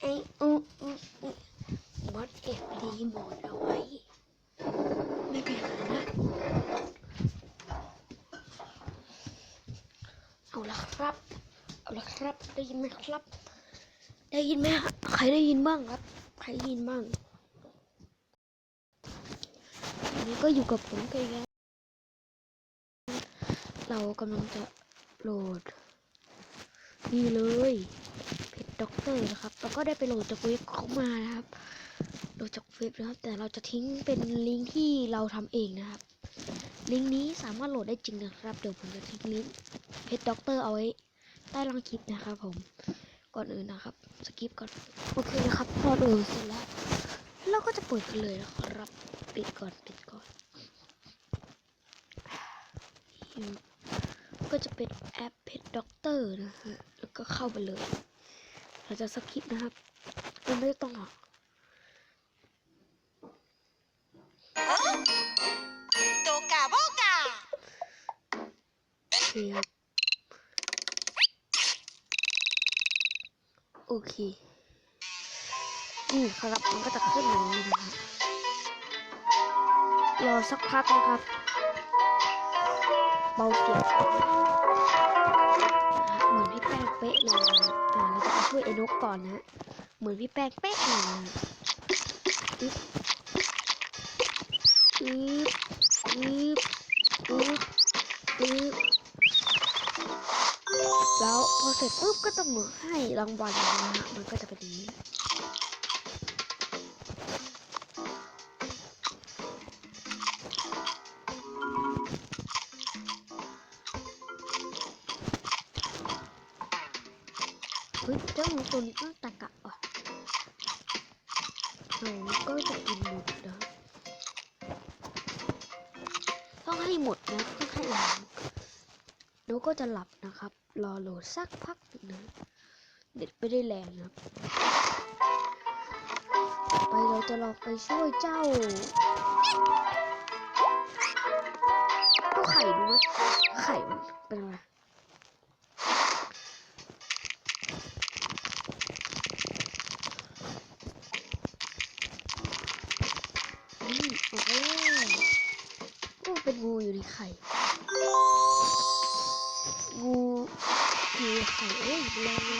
ไอ้อู้อู้อู้บอสเก็บรีโมทเอาไว้ ไม่ไปหานะ เอาละครับ เอาละครับ ได้ยินไหมครับ ได้ยินไหมใครได้ยินบ้างครับ ใครได้ยินบ้างอันนี้ก็อยู่กับผมกันแล้วเรากำลังจะโหลด นี่เลย ด็อกเตอร์นะครับ แล้วก็ได้ไปโหลดจากเว็บเขามานะครับ โหลดจากเว็บนะครับ แต่เราจะทิ้งเป็นลิงก์ที่เราทำเองนะครับ ลิงก์นี้สามารถโหลดได้จริงนะครับ เดี๋ยวผมจะทิ้งลิงก์เพจด็อกเตอร์เอาไว้ใต้ล่างคลิปนะครับผม ก่อนอื่นนะครับ สกิปก่อน โอเคนะครับ พอโหลดเสร็จแล้ว เราก็จะเปิดกันเลยนะครับ ปิดก่อนปิดก่อน ก็จะเป็นแอปเพจด็อกเตอร์นะฮะ แล้วก็เข้าไปเลย เราจะสกิปนะครับเราไม่ต้องหรอก Toca boca. โอเคครับโอเค นี่ครับมันก็จะขึ้นอย่างนี้นะฮะรอสักพักนะครับ เบาเสียงก่อนนะฮะ เหมือนพี่แป้งเป๊ะเลยนะฮะอ่าเราจะไปช่วยไอ้นกก่อนนะ เหมือนพี่แป้งเป๊ะเลยนะอึ๊บอึ๊บอึ๊บอึ๊บอึ๊บแล้วพอเสร็จปุ๊บก็ต้องเหมือให้รางวัลนะมันก็จะเป็นนี้ ฮ้ยเจ้าหนูตัวนี้ต้องตะกะอะหนก็จะกินหมดนะต้องให้หมดนะต้องให้หมดหนูก็จะหลับนะครับ รอโหลดสักพักหนึ่งนะ เด็ดไม่ได้แรงนะครับ ไปเราจะลองไปช่วยเจ้าเอาไข่ดูไหมไข่มันเป็นอะไร นี่ออกมาแล้วโอ้เป็นงูอยู่ในไข่งูอยู่ในไข่เอ้ยแรง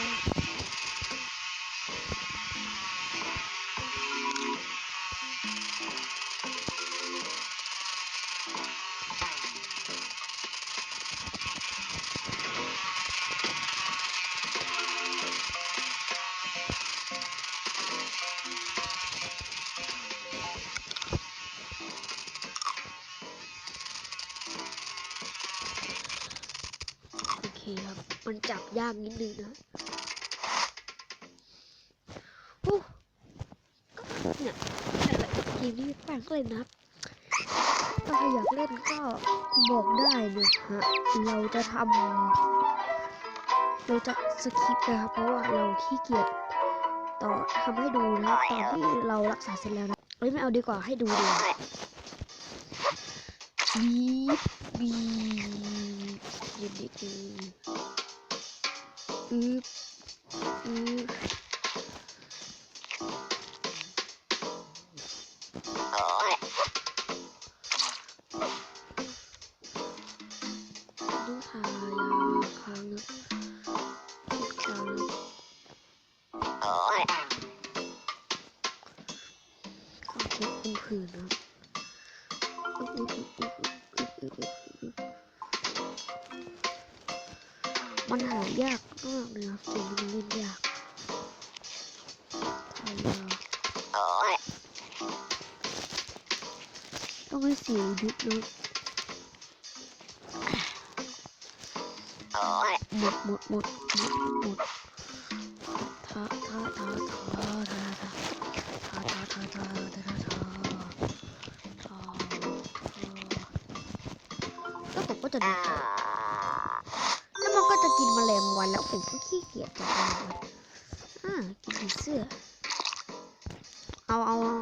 มันจับยากนิดนึงนะโอ้ก็เนี่ยนั่หละเกมนี้แป้งก็เลยนะถ้าใครอยากเล่นก็บอกได้นะฮะ เราจะทำเราจะสคิปนะครับเพราะว่าเราขี้เกียจต่อทำให้ดูนะตอนที่เรารักษาเสร็จแล้วนะเอ้ยไม่เอาดีกว่าให้ดูดีกว่าบีบบีบ Oh büyük büyük Dur hala karnım Çok karnım Kalkın kıyına มันหายากมากเลยครับเกมนี้มันเล่นยากทายต้องให้สิวยุบนะหมดหมดหมดหมดหมดทาทาทาทาทาทาทาทาทาทาทาทาทาทาแล้วผมก็จะดูต่อ แล้วมันก็จะกินแมลงวันแล้วผมก็ขี้เกียจจะทำมันอ่ากินผีเสื้อ เอาเอาเอา